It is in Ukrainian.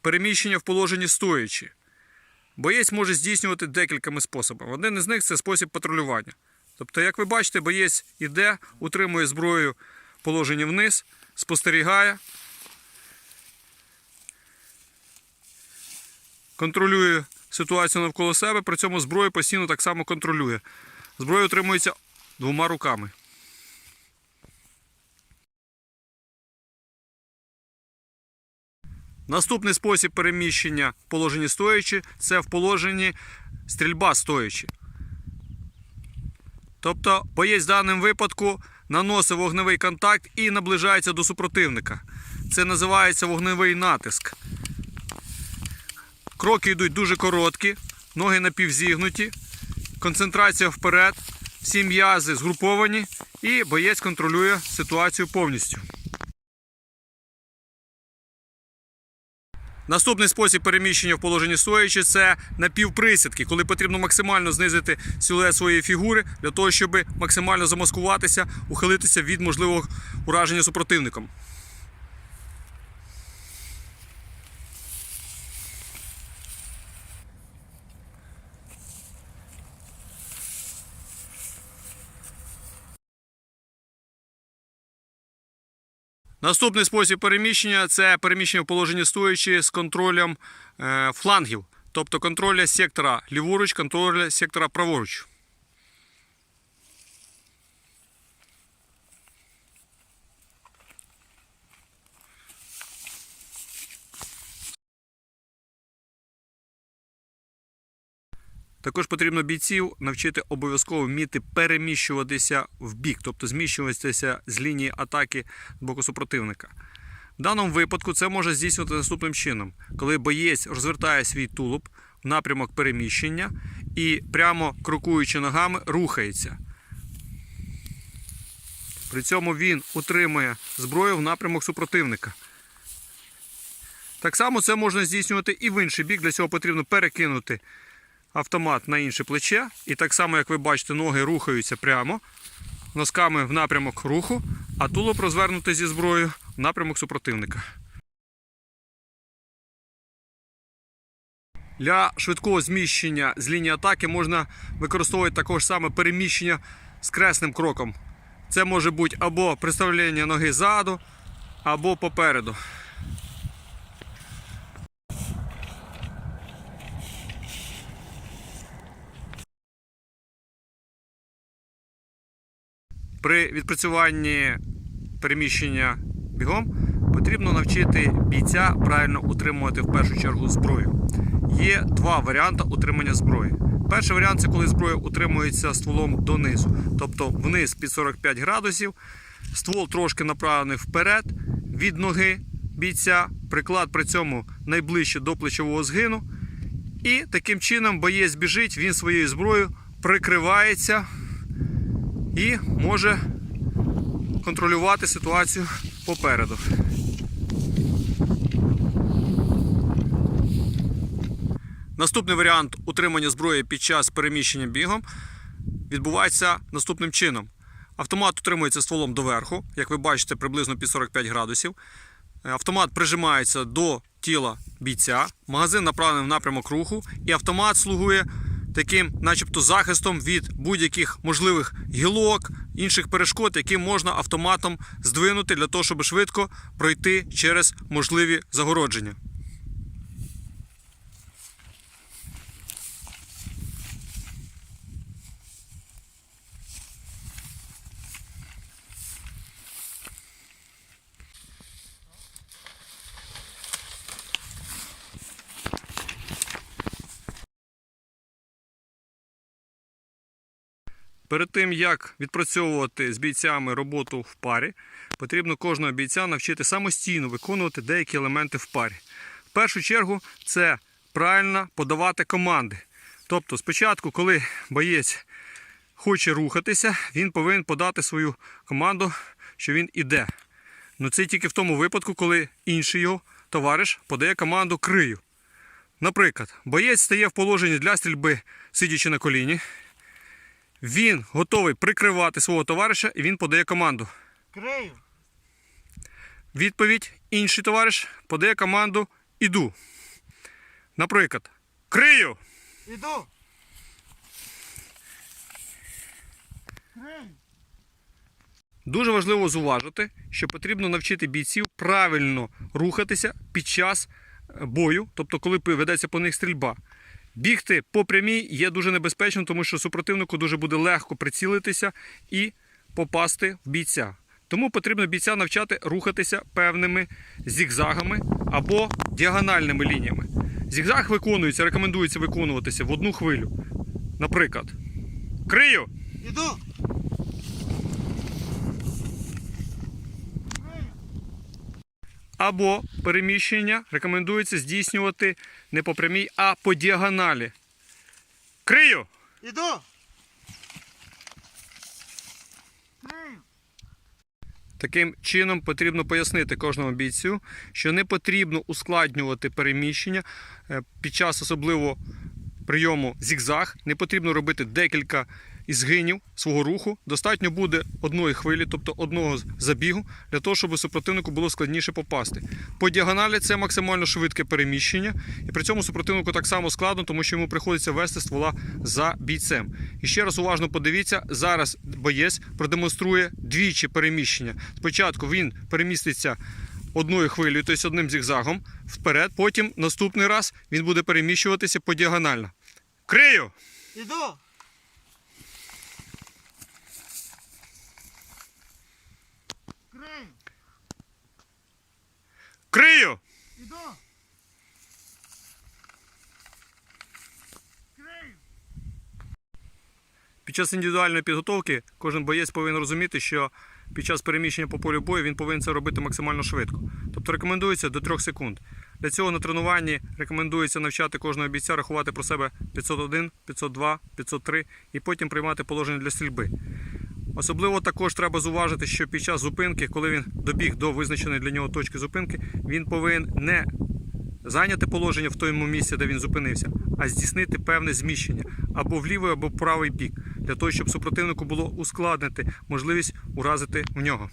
переміщення в положенні стоячи. Боєць може здійснювати декількома способами. Один із них це спосіб патрулювання. Тобто, як ви бачите, боєць іде, утримує зброю в положенні вниз, спостерігає, контролює ситуацію навколо себе, при цьому зброю постійно так само контролює. Зброя утримується двома руками. Наступний спосіб переміщення в положенні стоячи це в положенні стрільба стоячи. Тобто боєць в даному випадку наносить вогневий контакт і наближається до супротивника. Це називається вогневий натиск. Кроки йдуть дуже короткі, ноги напівзігнуті, концентрація вперед, всі м'язи згруповані і боєць контролює ситуацію повністю. Наступний спосіб переміщення в положенні стоячи це напівприсідки, коли потрібно максимально знизити силует своєї фігури для того, щоб максимально замаскуватися, ухилитися від можливого ураження супротивником. Наступний спосіб переміщення це переміщення в положенні стоячи з контролем е, флангів, тобто контроля сектора ліворуч, контроля сектора праворуч. Також потрібно бійців навчити обов'язково вміти переміщуватися в бік, тобто зміщуватися з лінії атаки з боку супротивника. В даному випадку це може здійснювати наступним чином, коли боєць розвертає свій тулуб в напрямок переміщення і прямо крокуючи ногами рухається. При цьому він утримує зброю в напрямок супротивника. Так само це можна здійснювати і в інший бік. Для цього потрібно перекинути автомат на інше плече. І так само, як ви бачите, ноги рухаються прямо носками в напрямок руху, а тулуб розвернути зі зброєю в напрямок супротивника. Для швидкого зміщення з лінії атаки можна використовувати також саме переміщення з кресним кроком. Це може бути або приставлення ноги ззаду, або попереду. При відпрацюванні переміщення бігом потрібно навчити бійця правильно утримувати в першу чергу зброю. Є два варіанти утримання зброї. Перший варіант це коли зброя утримується стволом донизу, тобто вниз під 45 градусів, ствол трошки направлений вперед від ноги бійця, приклад при цьому найближче до плечового згину. І таким чином боєць біжить, він своєю зброєю прикривається і може контролювати ситуацію попереду. Наступний варіант утримання зброї під час переміщення бігом відбувається наступним чином. Автомат утримується стволом доверху, як ви бачите, приблизно під 45 градусів. Автомат прижимається до тіла бійця, магазин направлений в напрямок руху, і автомат слугує таким, начебто, захистом від будь-яких можливих гілок, інших перешкод, які можна автоматом здвинути для того, щоб швидко пройти через можливі загородження. Перед тим, як відпрацьовувати з бійцями роботу в парі, потрібно кожного бійця навчити самостійно виконувати деякі елементи в парі. В першу чергу це правильно подавати команди. Тобто, спочатку, коли боєць хоче рухатися, він повинен подати свою команду, що він іде. Ну це тільки в тому випадку, коли інший його товариш подає команду крию. Наприклад, боєць стає в положенні для стрільби, сидячи на коліні. Він готовий прикривати свого товариша і він подає команду. Крию. Відповідь інший товариш подає команду іду. Наприклад, крию. Іду. Крий. Дуже важливо зуважити, що потрібно навчити бійців правильно рухатися під час е, бою, тобто коли ведеться по них стрільба. Бігти по прямій є дуже небезпечно, тому що супротивнику дуже буде легко прицілитися і попасти в бійця. Тому потрібно бійця навчати рухатися певними зігзагами або діагональними лініями. Зігзаг виконується, рекомендується виконуватися в одну хвилю. Наприклад, крию. Іду. Або переміщення рекомендується здійснювати не по прямій, а по діагоналі. Крию! Іду. Таким чином потрібно пояснити кожному бійцю, що не потрібно ускладнювати переміщення е, під час особливо прийому зігзаг. Не потрібно робити декілька ізгинів свого руху. Достатньо буде одної хвилі, тобто одного забігу, для того, щоб супротивнику було складніше попасти. По діагоналі це максимально швидке переміщення, і при цьому супротивнику так само складно, тому що йому приходиться вести ствола за бійцем. І ще раз уважно подивіться, зараз боєць продемонструє двічі переміщення. Спочатку він переміститься одною хвилею, тобто одним зігзагом вперед. Потім наступний раз він буде переміщуватися по діагонально. Крию! Іду. Крий. Крию! Іду. Крий. Під час індивідуальної підготовки кожен боєць повинен розуміти, що під час переміщення по полю бою він повинен це робити максимально швидко. Тобто рекомендується до 3 секунд. Для цього на тренуванні рекомендується навчати кожного бійця рахувати про себе 501, 502, 503 і потім приймати положення для стрільби. Особливо також треба зуважити, що під час зупинки, коли він добіг до визначеної для нього точки зупинки, він повинен не зайняти положення в тому місці, де він зупинився, а здійснити певне зміщення або в лівий, або в правий бік, для того, щоб супротивнику було ускладнити можливість уразити в нього.